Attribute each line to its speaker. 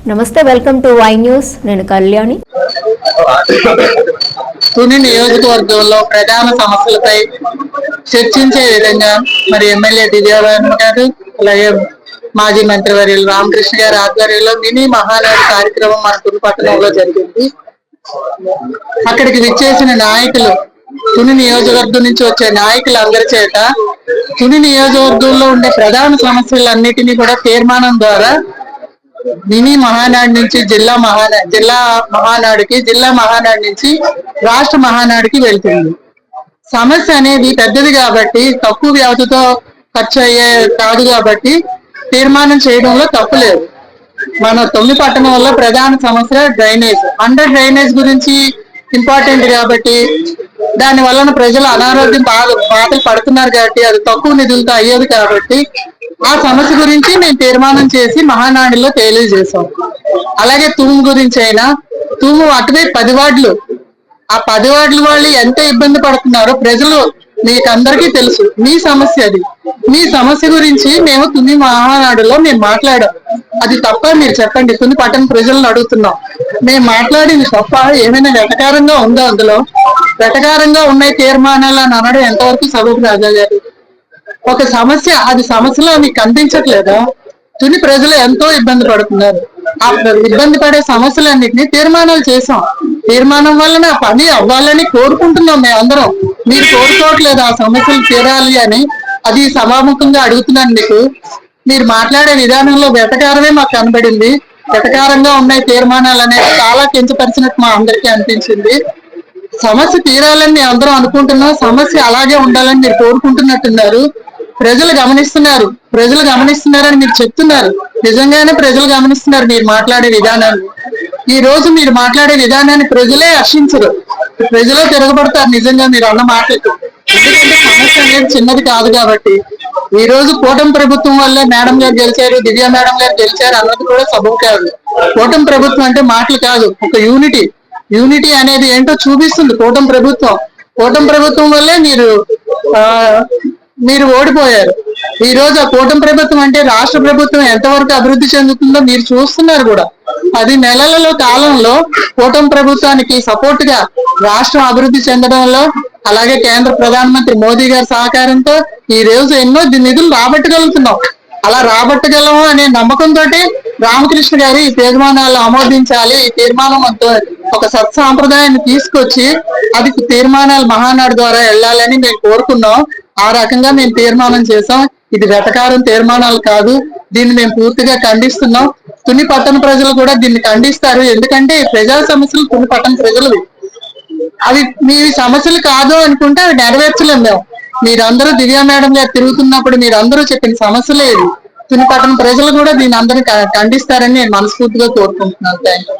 Speaker 1: నమస్తే welcome to Y news. నేను కళ్యాణి.
Speaker 2: తుని నియోజకవర్గంలో ప్రధాన సమస్యలపై చర్చించే విధంగా మరి ఎమ్మెల్యే దివ్యారాయణ గారు అలాగే మాజీ మంత్రివర్యులు రామకృష్ణ గారి ఆధ్వర్యంలో మినీ మహానాడు కార్యక్రమం మన తుని పట్టణంలో జరిగింది. అక్కడికి విచ్చేసిన నాయకులు తుని నియోజకవర్గం నుంచి వచ్చే నాయకులు అందరి చేత తుని నియోజకవర్గంలో ఉండే ప్రధాన సమస్యలన్నిటినీ కూడా తీర్మానం ద్వారా మినీ మహానాడు నుంచి జిల్లా మహానా జిల్లా మహానాడుకి జిల్లా మహానాడు నుంచి రాష్ట్ర మహానాడుకి వెళ్తుంది. సమస్య అనేది పెద్దది కాబట్టి తక్కువ వ్యవధితో ఖర్చు అయ్యే కాదు కాబట్టి తీర్మానం చేయడంలో తప్పు లేదు. మన తొమ్మిది పట్టణంలో ప్రధాన సమస్య డ్రైనేజ్. అండర్ డ్రైనేజ్ గురించి ఇంపార్టెంట్ కాబట్టి దాని వలన ప్రజలు అనారోగ్యం బాధ బాధలు పడుతున్నారు కాబట్టి అది తక్కువ నిధులతో అయ్యేది కాబట్టి ఆ సమస్య గురించి మేము తీర్మానం చేసి మహానాడిలో తెలియజేశాం. అలాగే తూము గురించి అయినా తూము అటువే పది వార్డులు. ఆ పది వార్డుల వాళ్ళు ఎంత ఇబ్బంది పడుతున్నారో ప్రజలు మీకు అందరికీ తెలుసు. మీ సమస్య అది. మీ సమస్య గురించి మేము తుని మహానాడులో మేము మాట్లాడాం. అది తప్ప మీరు చెప్పండి. తుని పట్టణ ప్రజలను అడుగుతున్నాం. మేము మాట్లాడింది తప్ప ఏమైనా వెటకారంగా ఉందో అందులో? వెటకారంగా ఉన్నాయి తీర్మానాలు అని అనడం ఎంతవరకు సబబు రాజా గారు? ఒక సమస్య అది సమస్యలో మీకు కనిపించట్లేదా? తుని ప్రజలు ఎంతో ఇబ్బంది పడుతున్నారు. ఆ ఇబ్బంది పడే సమస్యలన్నింటినీ తీర్మానాలు చేసాం తీర్మానం వలన పని అవ్వాలని కోరుకుంటున్నాం మేమందరం. మీరు కోరుకోవట్లేదు ఆ సమస్యలు తీరాలి అని. అది సభాముఖంగా అడుగుతున్నాను మీకు. మీరు మాట్లాడే విధానంలో వెటకారమే మాకు కనబడింది. వెటకారంగా ఉన్నాయి తీర్మానాలు అనేది చాలా కించపరిచినట్టు మా అందరికీ అనిపించింది. సమస్య తీరాలని మేము అందరం అనుకుంటున్నాం. సమస్య అలాగే ఉండాలని మీరు కోరుకుంటున్నట్టున్నారు. ప్రజలు గమనిస్తున్నారు. ప్రజలు గమనిస్తున్నారని మీరు చెప్తున్నారు. నిజంగానే ప్రజలు గమనిస్తున్నారు మీరు మాట్లాడే విధానాన్ని. ఈ రోజు మీరు మాట్లాడే విధానాన్ని ప్రజలే హర్షించరు ప్రజలే తిరగబడతారు నిజంగా మీరు అన్న మాటలు. ఎందుకంటే సమస్య అనేది చిన్నది కాదు కాబట్టి. ఈ రోజు కూటమి ప్రభుత్వం వల్లే మేడం గారు గెలిచారు దివ్య మేడం గారు గెలిచారు అన్నది కూడా సబబు కాదు. కూటమి ప్రభుత్వం అంటే మాటలు కాదు ఒక యూనిటీ. యూనిటీ అనేది ఏంటో చూపిస్తుంది కూటమి ప్రభుత్వం. కూటమి ప్రభుత్వం వల్లే మీరు ఆ మీరు ఓడిపోయారు. ఈ రోజు ఆ కూటమి ప్రభుత్వం అంటే రాష్ట్ర ప్రభుత్వం ఎంతవరకు అభివృద్ధి చెందుతుందో మీరు చూస్తున్నారు కూడా. పది నెలలలో కాలంలో కూటమి ప్రభుత్వానికి సపోర్ట్గా రాష్ట్రం అభివృద్ధి చెందడంలో అలాగే కేంద్ర ప్రధానమంత్రి మోదీ గారి సహకారంతో ఈ రోజు ఎన్నో నిధులు రాబట్టగలుగుతున్నాం. అలా రాబట్టగలము అనే నమ్మకంతో రామకృష్ణ గారు ఈ తీర్మానాలు ఆమోదించాలి ఈ తీర్మానం ఒక సత్సాంప్రదాయాన్ని తీసుకొచ్చి అది తీర్మానాలు మహానాడు ద్వారా వెళ్ళాలని మేము కోరుకున్నాం. ఆ రకంగా మేము తీర్మానం చేసాం ఇది వెటకారం తీర్మానాలు కాదు. దీన్ని మేము పూర్తిగా ఖండిస్తున్నాం. తుని పట్టణ ప్రజలు కూడా దీన్ని ఖండిస్తారు. ఎందుకంటే ప్రజా సమస్యలు తుని పట్టణ ప్రజలు అవి మీ సమస్యలు కాదు అనుకుంటే అవి నెరవేర్చలేము మేము. మీరందరూ దివ్య మేడం గారు తిరుగుతున్నప్పుడు మీరందరూ చెప్పిన సమస్య లేదు తుని పట్టణ ప్రజలు కూడా దీని అందరిని ఖండిస్తారని నేను మనస్ఫూర్తిగా కోరుకుంటున్నాను. Thank you